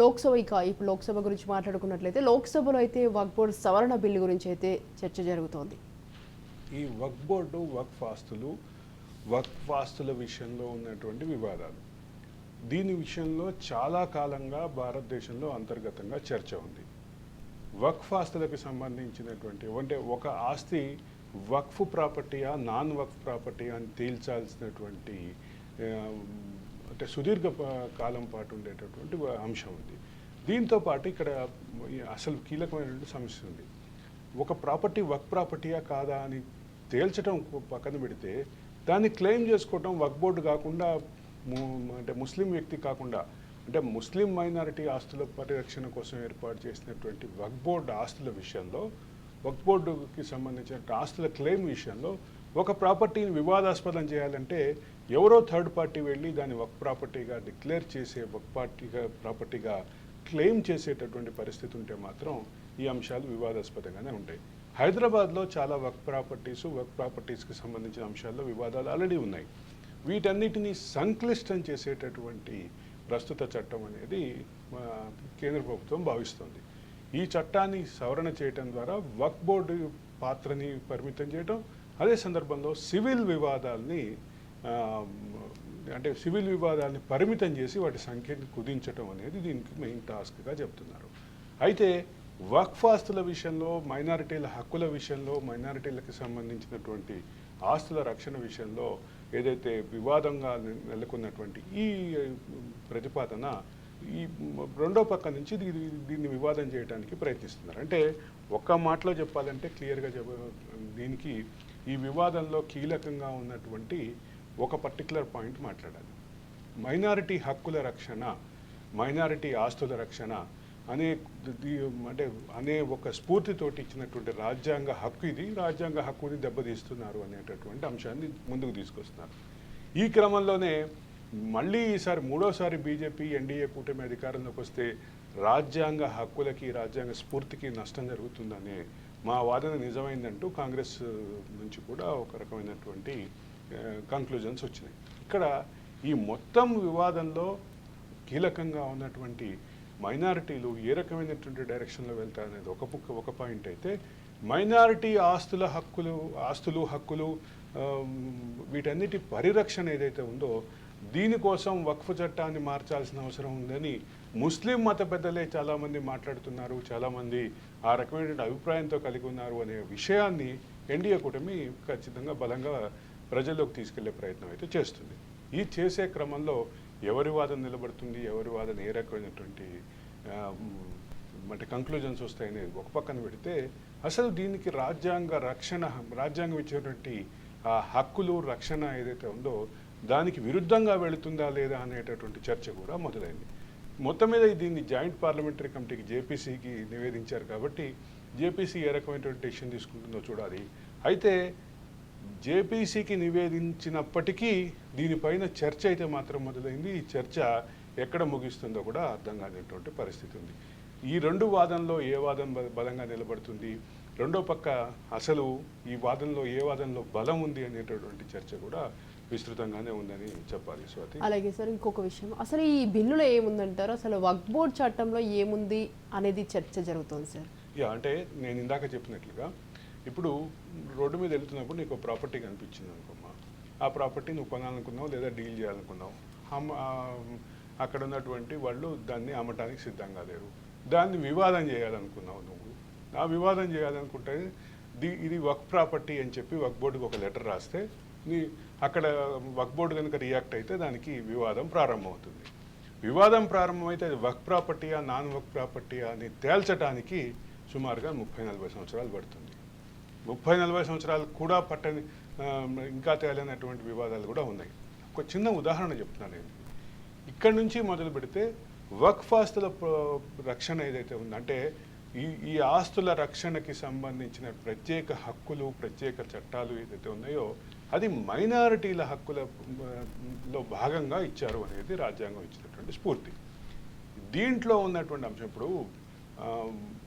లోక్సభ ఇక ఇప్పుడు లోక్సభ గురించి మాట్లాడుకున్నట్లయితే లోక్సభలో అయితే వక్ బోర్డు సవరణ బిల్లు గురించి అయితే చర్చ జరుగుతోంది. ఈ వక్ బోర్డు వక్ ఆస్తులు వక్ ఆస్తుల విషయంలో ఉన్నటువంటి వివాదాలు. దీని విషయంలో చాలా కాలంగా భారతదేశంలో అంతర్గతంగా చర్చ ఉంది. వక్ఫ్ ఆస్తులకు సంబంధించినటువంటి అంటే ఒక ఆస్తి వక్ఫ్ ప్రాపర్టీయా నాన్ వక్ఫ్ ప్రాపర్టీ అని తేల్చాల్సినటువంటి అంటే సుదీర్ఘ కాలం పాటు ఉండేటటువంటి అంశం ఉంది దీంతో పాటు ఇక్కడ అసలు కీలకమైనటువంటి సమస్య ఉంది. ఒక ప్రాపర్టీ వర్క్ ప్రాపర్టీయా కాదా అని తేల్చడం పక్కన పెడితే దాన్ని క్లెయిమ్ చేసుకోవటం వర్క్ బోర్డు కాకుండా అంటే ముస్లిం వ్యక్తి కాకుండా అంటే ముస్లిం మైనారిటీ ఆస్తుల పరిరక్షణ కోసం ఏర్పాటు చేసినటువంటి వక్ బోర్డు ఆస్తుల విషయంలో వర్క్ బోర్డుకి సంబంధించిన ఆస్తుల క్లెయిమ్ విషయంలో ఒక ప్రాపర్టీని వివాదాస్పదం చేయాలంటే ఎవరో థర్డ్ పార్టీ వెళ్ళి దాన్ని వక్ ప్రాపర్టీగా డిక్లేర్ చేసే వక్ పార్టీగా ప్రాపర్టీగా క్లెయిమ్ చేసేటటువంటి పరిస్థితి ఉంటే మాత్రం ఈ అంశాలు వివాదాస్పదంగానే ఉంటాయి. హైదరాబాద్లో చాలా వర్క్ ప్రాపర్టీస్ వర్క్ ప్రాపర్టీస్కి సంబంధించిన అంశాల్లో వివాదాలు ఆల్రెడీ ఉన్నాయి. వీటన్నిటినీ సంక్లిష్టం చేసేటటువంటి ప్రస్తుత చట్టం అనేది కేంద్ర ప్రభుత్వం భావిస్తోంది. ఈ చట్టాన్ని సవరణ చేయటం ద్వారా వక్ బోర్డు పాత్రని పరిమితం చేయటం అదే సందర్భంలో సివిల్ వివాదాల్ని అంటే సివిల్ వివాదాన్ని పరిమితం చేసి వాటి సంఖ్యని కుదించడం అనేది దీనికి మెయిన్ టాస్క్గా చెప్తున్నారు. అయితే వక్ఫాస్తుల విషయంలో మైనారిటీల హక్కుల విషయంలో మైనారిటీలకు సంబంధించినటువంటి ఆస్తుల రక్షణ విషయంలో ఏదైతే వివాదంగా నెలకొన్నటువంటి ఈ ప్రతిపాదన ఈ రెండో పక్క నుంచి దీన్ని వివాదం చేయడానికి ప్రయత్నిస్తున్నారు. అంటే ఒక్క మాటలో చెప్పాలంటే క్లియర్గా చెప్ప దీనికి ఈ వివాదంలో కీలకంగా ఉన్నటువంటి ఒక పర్టికులర్ పాయింట్ మాట్లాడాలి. మైనారిటీ హక్కుల రక్షణ మైనారిటీ ఆస్తుల రక్షణ అనే అంటే అనే ఒక స్ఫూర్తితోటి ఇచ్చినటువంటి రాజ్యాంగ హక్కు ఇది. రాజ్యాంగ హక్కుని దెబ్బతీస్తున్నారు అనేటటువంటి అంశాన్ని ముందుకు తీసుకొస్తున్నారు. ఈ క్రమంలోనే మళ్ళీ ఈసారి మూడోసారి బీజేపీ ఎన్డీఏ కూటమి అధికారంలోకి వస్తే రాజ్యాంగ హక్కులకి రాజ్యాంగ స్ఫూర్తికి నష్టం జరుగుతుందనే మా వాదన నిజమైందంటూ కాంగ్రెస్ నుంచి కూడా ఒక రకమైనటువంటి కంక్లూజన్స్ వచ్చినాయి. ఇక్కడ ఈ మొత్తం వివాదంలో కీలకంగా ఉన్నటువంటి మైనారిటీలు ఏ రకమైనటువంటి డైరెక్షన్లో వెళ్తారనేది ఒక పుక్క ఒక పాయింట్ అయితే మైనారిటీ ఆస్తుల హక్కులు ఆస్తులు హక్కులు వీటన్నిటి పరిరక్షణ ఏదైతే ఉందో దీనికోసం వక్ఫ్ చట్టాన్ని మార్చాల్సిన అవసరం ఉందని ముస్లిం మత పెద్దలే చాలామంది మాట్లాడుతున్నారు చాలామంది ఆ రకమైనటువంటి అభిప్రాయంతో కలిగి ఉన్నారు అనే విషయాన్ని ఎన్డీఏ కూటమి ఖచ్చితంగా బలంగా ప్రజల్లోకి తీసుకెళ్ళే ప్రయత్నం అయితే చేస్తుంది. ఈ చేసే క్రమంలో ఎవరి వాదన నిలబడుతుంది ఎవరి వాదన ఏ రకమైనటువంటి అంటే కంక్లూజన్స్ వస్తాయని ఒక పక్కన పెడితే అసలు దీనికి రాజ్యాంగ రక్షణ రాజ్యాంగం ఇచ్చినటువంటి ఆ హక్కులు రక్షణ ఏదైతే ఉందో దానికి విరుద్ధంగా వెళుతుందా లేదా అనేటటువంటి చర్చ కూడా మొదలైంది. మొత్తం మీద దీన్ని జాయింట్ పార్లమెంటరీ కమిటీకి జేపీసీకి నివేదించారు కాబట్టి జేపీసీ ఏ రకమైనటువంటి డెసిషన్ తీసుకుంటుందో చూడాలి. అయితే జేపీసీకి నివేదించినప్పటికీ దీనిపైన చర్చ అయితే మాత్రం మొదలైంది. ఈ చర్చ ఎక్కడ ముగిస్తుందో కూడా అర్థం కానిటువంటి పరిస్థితి ఉంది. ఈ రెండు వాదనలో ఏ వాదన బలంగా నిలబడుతుంది? రెండో పక్క అసలు ఈ వాదనలో ఏ వాదనలో బలం ఉంది అనేటటువంటి చర్చ కూడా విస్తృతంగానే ఉందని చెప్పాలి స్వాతి. అలాగే సార్ ఇంకొక విషయం. అసలు ఈ బిల్లులో ఏముందంటారు? అసలు వక్ బోర్డ్ చట్టంలో ఏముంది అనేది చర్చ జరుగుతోంది సార్. యా అంటే నేను ఇందాక చెప్పినట్లుగా ఇప్పుడు రోడ్డు మీద వెళ్తున్నప్పుడు నీకు ప్రాపర్టీ కనిపించింది అనుకోమ్మా. ఆ ప్రాపర్టీ నువ్వు కొనాలనుకున్నావు లేదా డీల్ చేయాలనుకున్నావు. అక్కడ ఉన్నటువంటి వాళ్ళు దాన్ని అమ్మటానికి సిద్ధంగా లేరు. దాన్ని వివాదం చేయాలనుకున్నావు నువ్వు. ఆ వివాదం చేయాలనుకుంటే ది ఇది వక్ ప్రాపర్టీ అని చెప్పి వక్ బోర్డుకి ఒక లెటర్ రాస్తే నీ అక్కడ వక్ బోర్డు కనుక రియాక్ట్ అయితే దానికి వివాదం ప్రారంభమవుతుంది. వివాదం ప్రారంభమైతే అది వక్ ప్రాపర్టీయా నాన్ వక్ ప్రాపర్టీయా అని తేల్చడానికి సుమారుగా ముప్పై నలభై సంవత్సరాలు పడుతుంది. ముప్పై నలభై సంవత్సరాలు కూడా పట్టని ఇంకా తేలనటువంటి వివాదాలు కూడా ఉన్నాయి. ఒక చిన్న ఉదాహరణ చెప్తున్నాను నేను. ఇక్కడ నుంచి మొదలు పెడితే వక్ఫ్ ఆస్తుల రక్షణ ఏదైతే ఉందంటే ఈ ఈ ఆస్తుల రక్షణకి సంబంధించిన ప్రత్యేక హక్కులు ప్రత్యేక చట్టాలు ఏదైతే ఉన్నాయో అది మైనారిటీల హక్కుల లో భాగంగా ఇచ్చారు అనేది రాజ్యాంగం ఇచ్చినటువంటి స్ఫూర్తి. దీంట్లో ఉన్నటువంటి అంశం ఇప్పుడు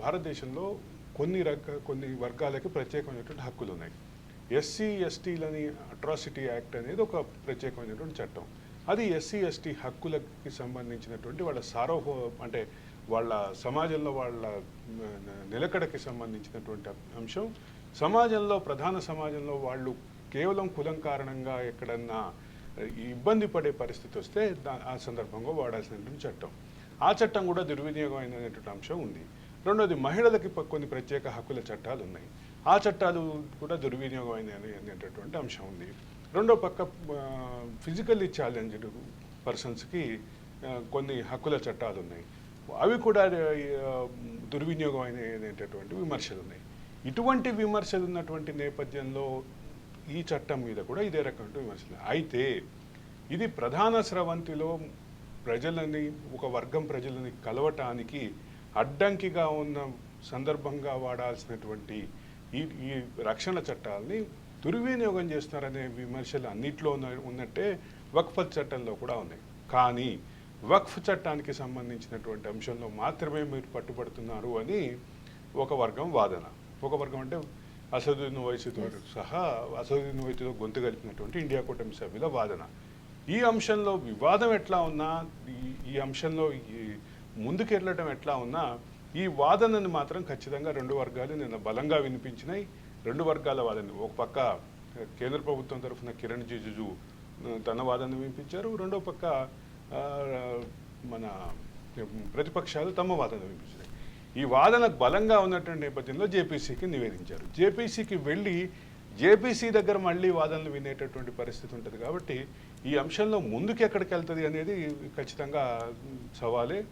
భారతదేశంలో కొన్ని రక కొన్ని వర్గాలకి ప్రత్యేకమైనటువంటి హక్కులు ఉన్నాయి. ఎస్సీ ఎస్టీలని అట్రాసిటీ యాక్ట్ అనేది ఒక ప్రత్యేకమైనటువంటి చట్టం. అది ఎస్సీ ఎస్టీ హక్కులకి సంబంధించినటువంటి వాళ్ళ సార్వభౌ అంటే వాళ్ళ సమాజంలో వాళ్ళ నిలకడకి సంబంధించినటువంటి అంశం. సమాజంలో ప్రధాన సమాజంలో వాళ్ళు కేవలం కులం కారణంగా ఎక్కడన్నా ఇబ్బంది పడే పరిస్థితి వస్తే ఆ సందర్భంగా వాడాల్సినటువంటి చట్టం. ఆ చట్టం కూడా దుర్వినియోగం అయినటువంటి అంశం ఉంది. రెండోది మహిళలకి కొన్ని ప్రత్యేక హక్కుల చట్టాలు ఉన్నాయి. ఆ చట్టాలు కూడా దుర్వినియోగం అనేటటువంటి అంశం ఉంది. రెండో పక్క ఫిజికల్లీ ఛాలెంజ్డ్ పర్సన్స్కి కొన్ని హక్కుల చట్టాలు ఉన్నాయి. అవి కూడా దుర్వినియోగం అనేటటువంటి విమర్శలు ఉన్నాయి. ఇటువంటి విమర్శలు ఉన్నటువంటి నేపథ్యంలో ఈ చట్టం మీద కూడా ఇదే రకమైన విమర్శలు అయితే ఇది ప్రధాన స్రవంతిలో ప్రజలని ఒక వర్గం ప్రజలని కలవటానికి అడ్డంకిగా ఉన్న సందర్భంగా వాడాల్సినటువంటి ఈ ఈ రక్షణ చట్టాలని దుర్వినియోగం చేస్తున్నారనే విమర్శలు అన్నిట్లో ఉన్న ఉన్నట్టే వక్ఫ్ చట్టంలో కూడా ఉన్నాయి. కానీ వక్ఫ్ చట్టానికి సంబంధించినటువంటి అంశంలో మాత్రమే మీరు పట్టుబడుతున్నారు అని ఒక వర్గం వాదన. ఒక వర్గం అంటే అసదుద్దీన్ ఓవైసీతో సహా అసదుద్దీన్ ఓవైసీతో గొంతు కలిపినటువంటి ఇండియా కూటమి సభ్యుల వాదన. ఈ అంశంలో వివాదం ఎట్లా ఉన్నా ఈ- ఈ అంశంలో ముందుకెళ్ళటం ఎట్లా ఉన్నా ఈ వాదనను మాత్రం ఖచ్చితంగా రెండు వర్గాలు నిన్న బలంగా వినిపించినాయి. రెండు వర్గాల వాదన ఒక పక్క కేంద్ర ప్రభుత్వం తరఫున కిరణ్ జిజుజు తన వాదన వినిపించారు. రెండో పక్క మన ప్రతిపక్షాలు తమ వాదన వినిపించినాయి. ఈ వాదన బలంగా ఉన్నటువంటి నేపథ్యంలో జేపీసీకి నివేదించారు. జేపీసీకి వెళ్ళి జేపీసీ దగ్గర మళ్ళీ వాదనలు వినేటటువంటి పరిస్థితి ఉంటుంది కాబట్టి ఈ అంశంలో ముందుకు ఎక్కడికి వెళ్తుంది అనేది ఖచ్చితంగా సవాలే.